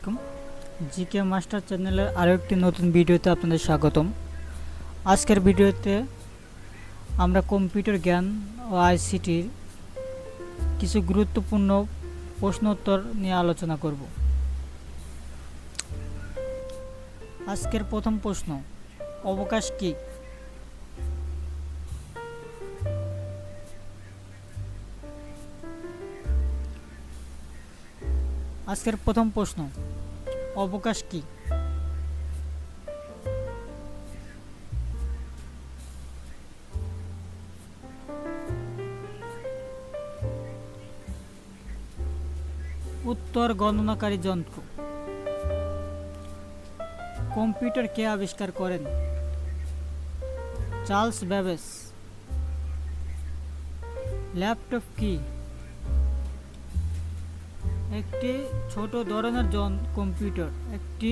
আলাইকুম। GK master চ্যানেলের আরও একটি নতুন ভিডিওতে আপনাদের স্বাগতম। আজকের ভিডিওতে আমরা কম্পিউটার জ্ঞান ও আইসিটির কিছু গুরুত্বপূর্ণ প্রশ্ন উত্তর নিয়ে আলোচনা করব। আজকের প্রথম প্রশ্ন, অবকাশ কি? আজকের প্রথম প্রশ্ন অবকাশ কি? উত্তর গণনাকারী যন্ত্র। কম্পিউটার কে আবিষ্কার করেন? চার্লস ব্যাবেস ল্যাপটপ কি? একটি ছোট ধরনের জন কম্পিউটার, একটি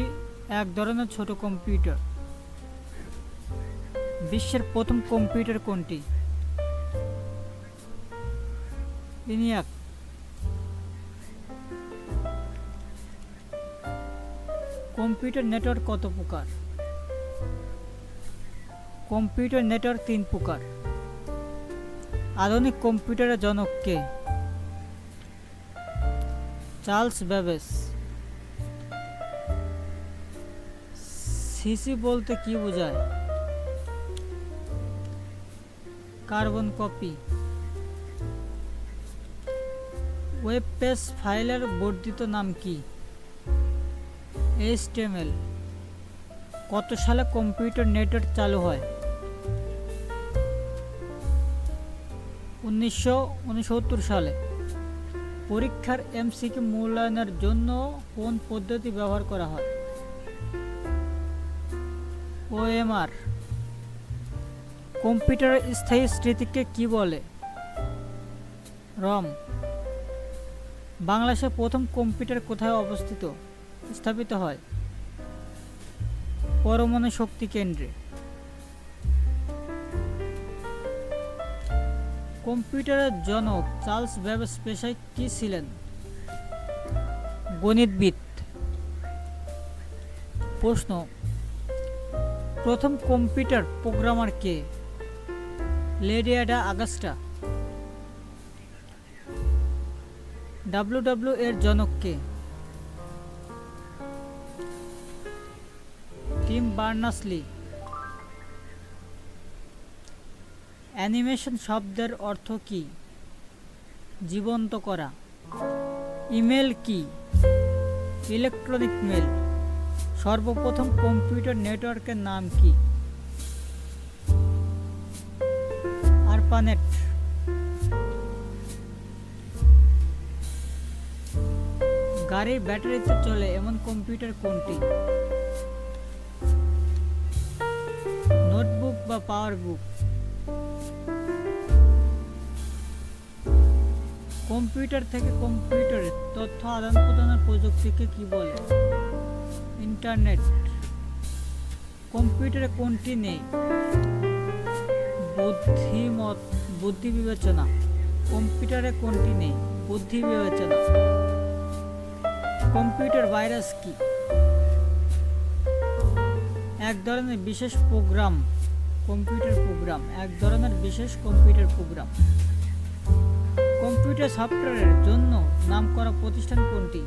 এক ধরনের ছোট কম্পিউটার। বিশ্বের প্রথম কম্পিউটার কোনটি? কম্পিউটার নেটওয়ার্ক কত প্রকার? কম্পিউটার নেটওয়ার্ক তিন প্রকার। আধুনিক কম্পিউটারের জনক কে? চার্লস ব্যাবেস সিসি বলতে কি বোঝায়? Carbon copy. ওয়েব পেজ ফাইলের বর্ধিত নাম কি? এইচটিএমএল। কত সালে কম্পিউটার নেটওয়ার্ক চালু হয়? উনিশশো উনসত্তর সালে। পরীক্ষার এমসিকিউ মূল্যায়নের জন্য কোন পদ্ধতি ব্যবহার করা হয়? ওএমআর কম্পিউটারের স্থায়ী স্মৃতিকে কি বলে? রম। বাংলাদেশের প্রথম কম্পিউটার কোথায় অবস্থিত? স্থাপিত হয়। পরমাণু শক্তি কেন্দ্রে। কম্পিউটারের জনক চার্লস ব্যাবেজ পেশায় কি ছিলেন? গণিতবিদ। প্রশ্ন, প্রথম কম্পিউটার প্রোগ্রামার কে? Lady Ada Augusta. ডাব্লিউ এর জনক কে? Team Berners-Lee. অ্যানিমেশন শব্দের অর্থ কি? জীবন্ত করা। ইমেল কি? Electronic mail. সর্বপ্রথম কম্পিউটার নেটওয়ার্কের নাম কি? আরপানেট। গাড়ির ব্যাটারিতে চলে এমন কম্পিউটার কোনটি? নোটবুক বা পাওয়ার বুক। কম্পিউটার থেকে কম্পিউটারে তথ্য আদান প্রদানের প্রযুক্তিকে কি বলে? ইন্টারনেট। কম্পিউটারে কোনটি নেই? বুদ্ধিমত, বুদ্ধি বিবেচনা। কম্পিউটারে কোনটি নেই? বুদ্ধি বিবেচনা। কম্পিউটার ভাইরাস কি? এক ধরনের বিশেষ প্রোগ্রাম। Computer program. এক ধরনের বিশেষ কম্পিউটার প্রোগ্রাম। কম্পিউটার সফটওয়্যারের জন্য নামকরা প্রতিষ্ঠান কোনটি?